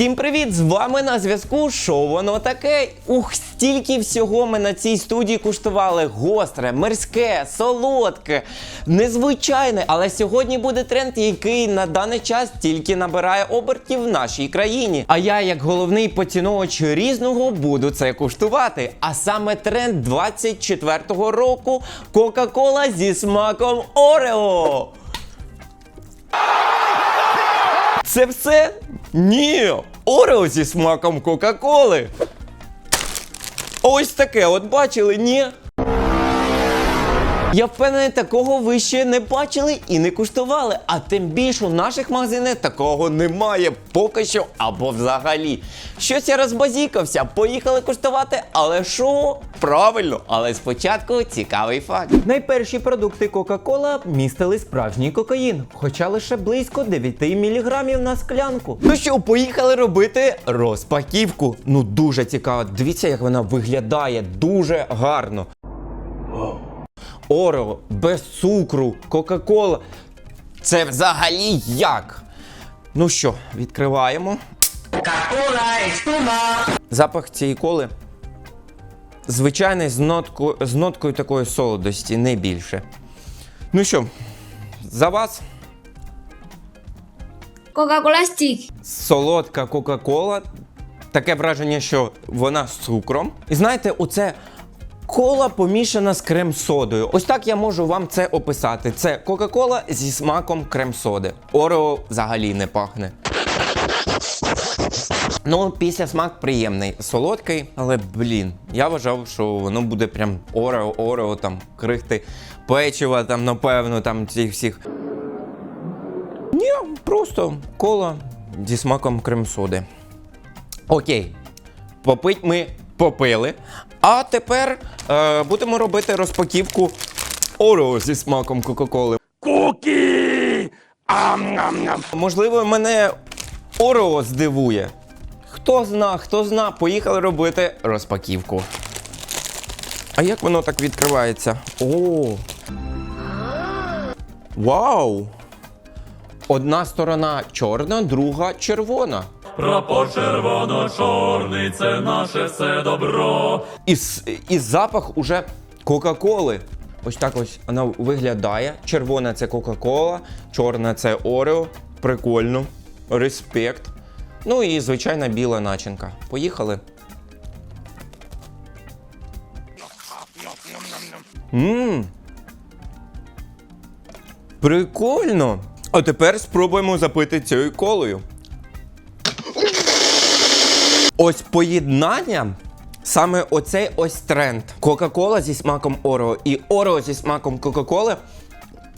Всім привіт! З вами на зв'язку. Що воно таке? Ух, стільки всього ми на цій студії куштували: гостре, мирське, солодке, незвичайне. Але сьогодні буде тренд, який на даний час тільки набирає обертів в нашій країні. А я, як головний поціновувач різного, буду це куштувати. А саме тренд 24-го року Кока-Кола зі смаком Орео. Це все? Ні! Орео зі смаком Кока-Коли. Ось таке, от бачили, ні? Я впевнений, такого ви ще не бачили і не куштували. А тим більше у наших магазинах такого немає поки що або взагалі. Щось я розбазікався, поїхали куштувати, але що? Правильно, але спочатку цікавий факт. Найперші продукти Кока-Кола містили справжній кокаїн, хоча лише близько 9 мг на склянку. Ну що, поїхали робити розпаківку. Ну дуже цікаво. Дивіться, як вона виглядає дуже гарно. Орео, без цукру, Кока-Кола. Це взагалі як? Ну що, відкриваємо. Запах цієї коли. Звичайний з, нотку, з ноткою такої солодості, не більше. Ну що, за вас Coca-Cola Stick. солодка Кока-Кола. Таке враження, що вона з цукром. І знаєте, оце кола помішана з крем-содою. Ось так я можу вам це описати. Це Кока-Кола зі смаком крем-соди. Орео взагалі не пахне. Ну, після смак приємний, солодкий, але блін, я вважав, що воно буде прям орео, орео, там крихти печива, там, напевно, там цих всіх. Ні, просто кола зі смаком крем-соди. Окей, попить ми попили. А тепер е, будемо робити розпаківку Орео зі смаком Кока-Коли. Куки! Ам-ням-ням! Можливо, мене Орео здивує. Хто зна, хто зна, поїхали робити розпаківку. А як воно так відкривається? О! Вау! Одна сторона чорна, друга червона. Прапор червоно-чорний, це наше все добро. І, і запах уже Кока-Коли. Ось так ось вона виглядає. Червона це Кока-Кола, чорна це Орео. Прикольно. Респект. Ну і звичайна біла начинка. Поїхали. Мм. Прикольно. А тепер спробуємо запити цією колою. Ось поєднання. Саме оцей ось тренд. Кока-кола зі смаком Орео і Орео зі смаком Кока-Коли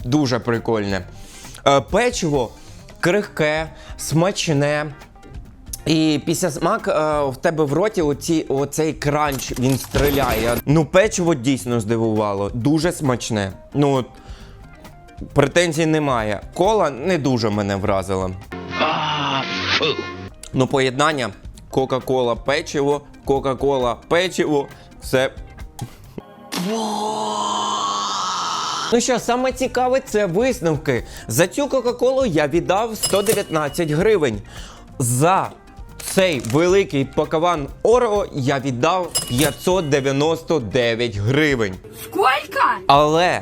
дуже прикольне. Е, печиво крихке, смачне. І після смак е, в тебе в роті оці, оцей кранч він стріляє. Ну, печиво дійсно здивувало. Дуже смачне. Ну, от, претензій немає. Кола не дуже мене вразила. Ну, поєднання Кока-Кола печиво, Кока-Кола печиво. Все. Ну що, саме цікаве це висновки. За цю Кока-Колу я віддав 119 гривень. За цей великий пакаван Орео я віддав 599 гривень. Сколько? Але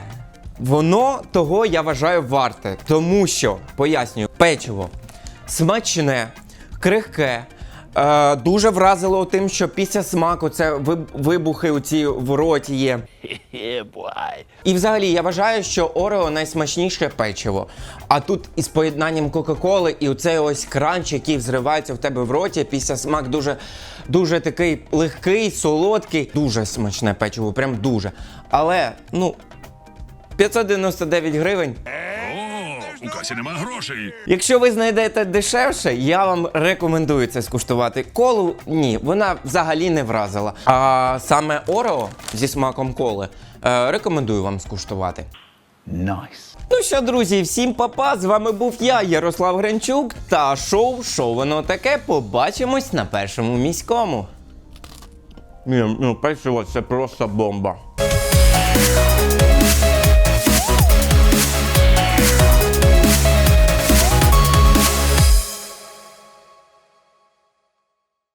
воно того я вважаю варте, тому що пояснюю, печиво смачне, крихке. Е, дуже вразило тим, що після смаку це вибухи у ці в роті є. І взагалі я вважаю, що Орео найсмачніше печиво. А тут із поєднанням Кока-Коли і оцей ось кранч, який взривається в тебе в роті, після смак дуже, дуже такий легкий, солодкий, дуже смачне печиво, прям дуже. Але, ну, 599 гривень. У касі нема грошей. Якщо ви знайдете дешевше, я вам рекомендую це скуштувати. Колу ні, вона взагалі не вразила. А саме Орео зі смаком коли е, рекомендую вам скуштувати. Nice. Ну що, друзі, всім папа! З вами був я, Ярослав Гринчук, та шоу «Що воно таке? Побачимось на першому міському. Ні, ну печиво це просто бомба.